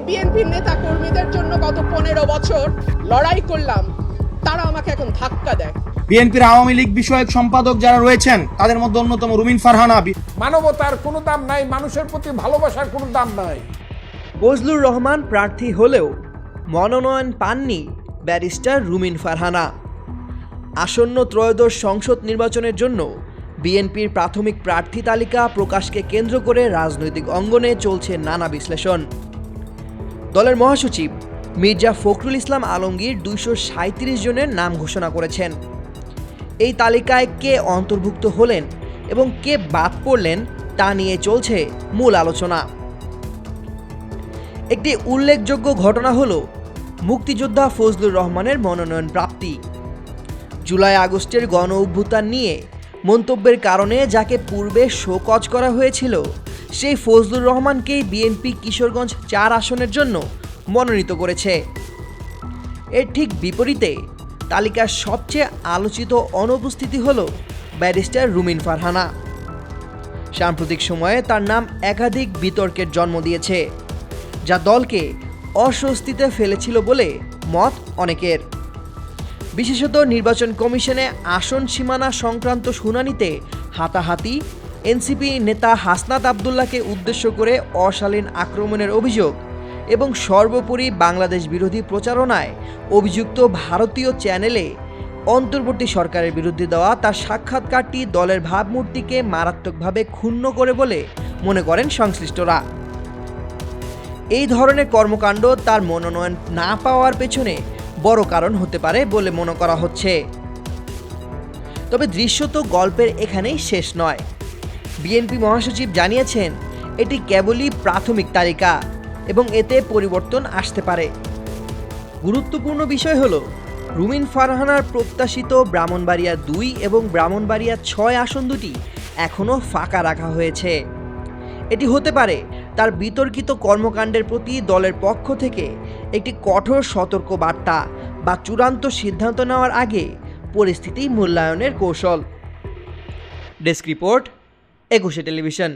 বিএনপির নেতা কর্মীদের জন্য গত পনেরো বছর লড়াই করলাম তারা আমাকে এখন ধাক্কা দেয়। বিএনপির আওয়ামী লীগ বিষয়ক সম্পাদক যারা রয়েছেন তাদের মধ্যে অন্যতম রুমিন ফারহানা। বি- মানবতার কোনো দাম নাই মানুষের প্রতি ভালোবাসার কোনো দাম নাই। ফজলুর রহমান প্রার্থী হলেও মনোনয়ন পাননি ব্যারিস্টার রুমিন ফারহানা। আসন্ন ত্রয়োদশ সংসদ নির্বাচনের জন্য বিএনপির প্রাথমিক প্রার্থী তালিকা প্রকাশকে কেন্দ্র করে রাজনৈতিক অঙ্গনে চলছে নানা বিশ্লেষণ। দলের মহাসচিব মির্জা ফখরুল ইসলাম আলমগীর দুইশো সাঁত্রিশ জনের নাম ঘোষণা করেছেন। এই তালিকায় কে অন্তর্ভুক্ত হলেন এবং কে বাদ পড়লেন তা নিয়ে চলছে মূল আলোচনা। একটি উল্লেখযোগ্য ঘটনা হল, মুক্তিযোদ্ধা ফজলুর রহমানের মনোনয়ন প্রাপ্তি। জুলাই আগস্টের গণ অভ্যুত্থান নিয়ে মন্তব্যের কারণে যাকে পূর্বে শোকজ করা হয়েছিল সেই ফজলুর রহমানকে বিএনপি কিশোরগঞ্জ চার আসনের জন্য মনোনীত করেছে। এর ঠিক বিপরীতে তালিকার সবচেয়ে আলোচিত অনুপস্থিতি হল ব্যারিস্টার রুমিন ফারহানা। সাম্প্রতিক সময়ে তার নাম একাধিক বিতর্কের জন্ম দিয়েছে, যা দলকে অস্বস্তিতে ফেলেছিল বলে মত অনেকের। বিশেষত নির্বাচন কমিশনে আসন সীমানা সংক্রান্ত শুনানিতে হাতাহাতি এনসিপি নেতা হাসনাত আবদুল্লাহকে উদ্দেশ্য করে অশালীন আক্রমণের অভিযোগ এবং সর্বোপরি বাংলাদেশ বিরোধী প্রচারণায় অভিযুক্ত ভারতীয় চ্যানেলে অন্তর্বর্তী সরকারের বিরুদ্ধে দেওয়া তার সাক্ষাৎকারটি দলের ভাবমূর্তিকে মারাত্মকভাবে ক্ষুণ্ণ করে বলে মনে করেন সংশ্লিষ্টরা। এই ধরনের কর্মকাণ্ড তার মনোনয়ন না পাওয়ার পেছনে বড় কারণ হতে পারে বলে মনে করা হচ্ছে। তবে দৃশ্যত গল্পের এখানেই শেষ নয়। বিএনপি মহাসচিব জানিয়েছেন, এটি কেবলই প্রাথমিক তালিকা এবং এতে পরিবর্তন আসতে পারে। গুরুত্বপূর্ণ বিষয় হল, রুমিন ফারহানার প্রত্যাশিত ব্রাহ্মণবাড়িয়া দুই এবং ব্রাহ্মণবাড়িয়া ছয় আসন দুটি এখনও ফাঁকা রাখা হয়েছে। এটি হতে পারে তার বিতর্কিত কর্মকাণ্ডের প্রতি দলের পক্ষ থেকে একটি কঠোর সতর্ক বার্তা বা চূড়ান্ত সিদ্ধান্ত নেওয়ার আগে পরিস্থিতি মূল্যায়নের কৌশল। Desk report Ekushey television.